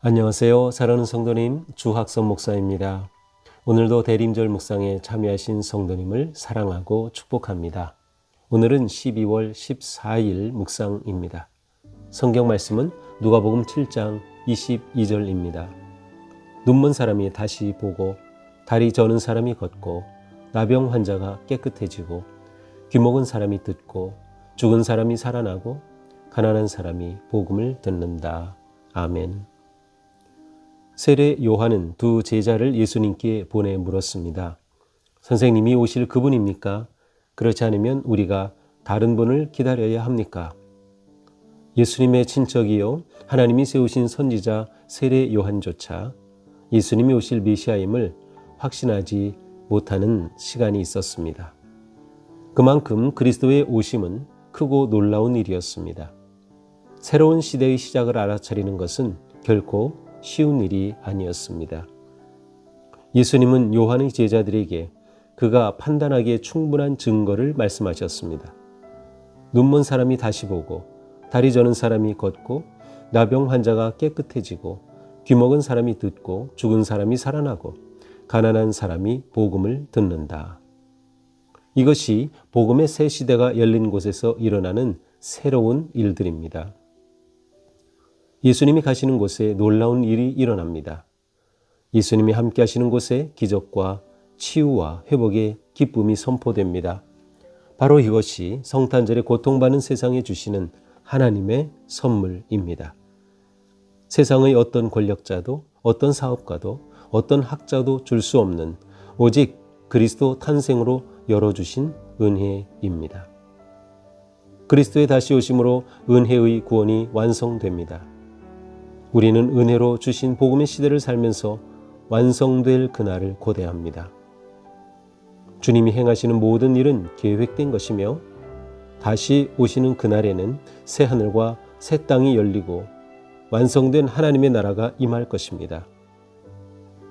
안녕하세요. 사랑하는 성도님, 주학선 목사입니다. 오늘도 대림절 묵상에 참여하신 성도님을 사랑하고 축복합니다. 오늘은 12월 14일 묵상입니다. 성경 말씀은 누가복음 7장 22절입니다. 눈먼 사람이 다시 보고 다리 저는 사람이 걷고 나병 환자가 깨끗해지고 귀 먹은 사람이 듣고 죽은 사람이 살아나고 가난한 사람이 복음을 듣는다. 아멘. 세례 요한은 두 제자를 예수님께 보내 물었습니다. 선생님이 오실 그분입니까? 그렇지 않으면 우리가 다른 분을 기다려야 합니까? 예수님의 친척이요 하나님이 세우신 선지자 세례 요한조차 예수님이 오실 메시아임을 확신하지 못하는 시간이 있었습니다. 그만큼 그리스도의 오심은 크고 놀라운 일이었습니다. 새로운 시대의 시작을 알아차리는 것은 결코 쉬운 일이 아니었습니다. 예수님은 요한의 제자들에게 그가 판단하기에 충분한 증거를 말씀하셨습니다. 눈먼 사람이 다시 보고 다리 저는 사람이 걷고 나병 환자가 깨끗해지고 귀먹은 사람이 듣고 죽은 사람이 살아나고 가난한 사람이 복음을 듣는다. 이것이 복음의 새 시대가 열린 곳에서 일어나는 새로운 일들입니다. 예수님이 가시는 곳에 놀라운 일이 일어납니다. 예수님이 함께 하시는 곳에 기적과 치유와 회복의 기쁨이 선포됩니다. 바로 이것이 성탄절에 고통받는 세상에 주시는 하나님의 선물입니다. 세상의 어떤 권력자도 어떤 사업가도 어떤 학자도 줄 수 없는 오직 그리스도 탄생으로 열어주신 은혜입니다. 그리스도의 다시 오심으로 은혜의 구원이 완성됩니다. 우리는 은혜로 주신 복음의 시대를 살면서 완성될 그날을 고대합니다. 주님이 행하시는 모든 일은 계획된 것이며 다시 오시는 그날에는 새 하늘과 새 땅이 열리고 완성된 하나님의 나라가 임할 것입니다.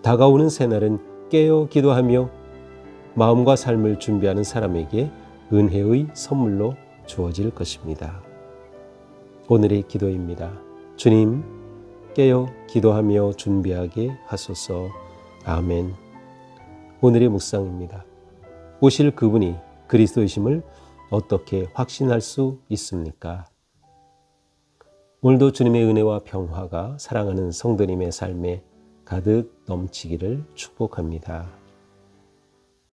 다가오는 새날은 깨어 기도하며 마음과 삶을 준비하는 사람에게 은혜의 선물로 주어질 것입니다. 오늘의 기도입니다. 주님, 깨어 기도하며 준비하게 하소서. 아멘. 오늘의 묵상입니다. 오실 그분이 그리스도이심을 어떻게 확신할 수 있습니까? 오늘도 주님의 은혜와 평화가 사랑하는 성도님의 삶에 가득 넘치기를 축복합니다.